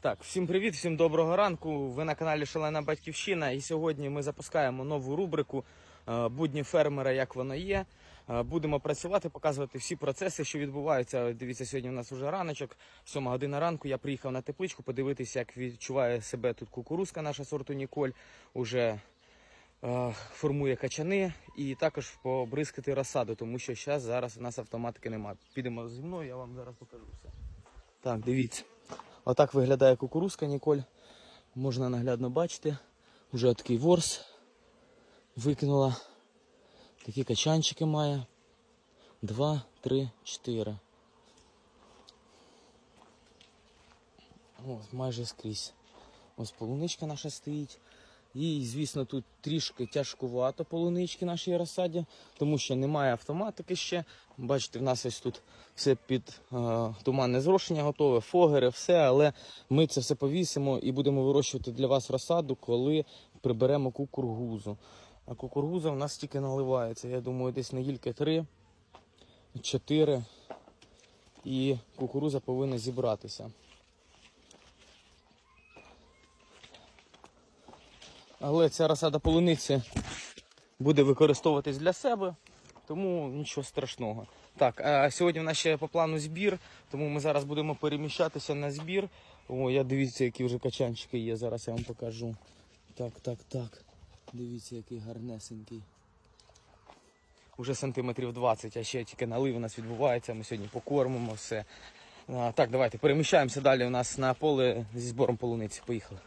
Так, всім привіт, всім доброго ранку. Ви на каналі Шалена Батьківщина. І сьогодні ми запускаємо нову рубрику е, Будні фермера, як воно є. Е, Будемо працювати, показувати всі процеси, що відбуваються. Дивіться, сьогодні у нас вже раночок, 7 година ранку. Я приїхав на тепличку, подивитися, як відчуває себе тут кукурузка наша сорту Ніколь. Уже е, формує качани і також побризкати розсаду, тому що зараз зараз у нас автоматики немає. Підемо зі мною, я вам зараз покажу все. Так, дивіться. Отак виглядає кукурузка Ніколь. Можна наглядно бачити. Уже такий ворс викинула. Такі качанчики має. Два, три, чотири. Ось, майже скрізь. Ось полуничка наша стоїть. Їй, звісно, тут трішки тяжкувато полунички нашій розсаді, тому що немає автоматики ще. Бачите, в нас ось тут все під е, туманне зрошення готове, фогери, все, але ми це все повісимо і будемо вирощувати для вас розсаду, коли приберемо кукургузу. А кукургуза в нас тільки наливається. Я думаю, десь недільки 3, 4 і кукуруза повинна зібратися. Але ця розсада полуниці буде використовуватись для себе, тому нічого страшного. Так, а сьогодні в нас ще по плану збір, тому ми зараз будемо переміщатися на збір. О, я дивіться, які вже качанчики є. Зараз я вам покажу. Так, так, так. Дивіться, який гарнесенький. Уже сантиметрів 20, а ще тільки налив у нас відбувається. Ми сьогодні покормимо все. А, так, давайте переміщаємося далі у нас на поле зі збором полуниці. Поїхали.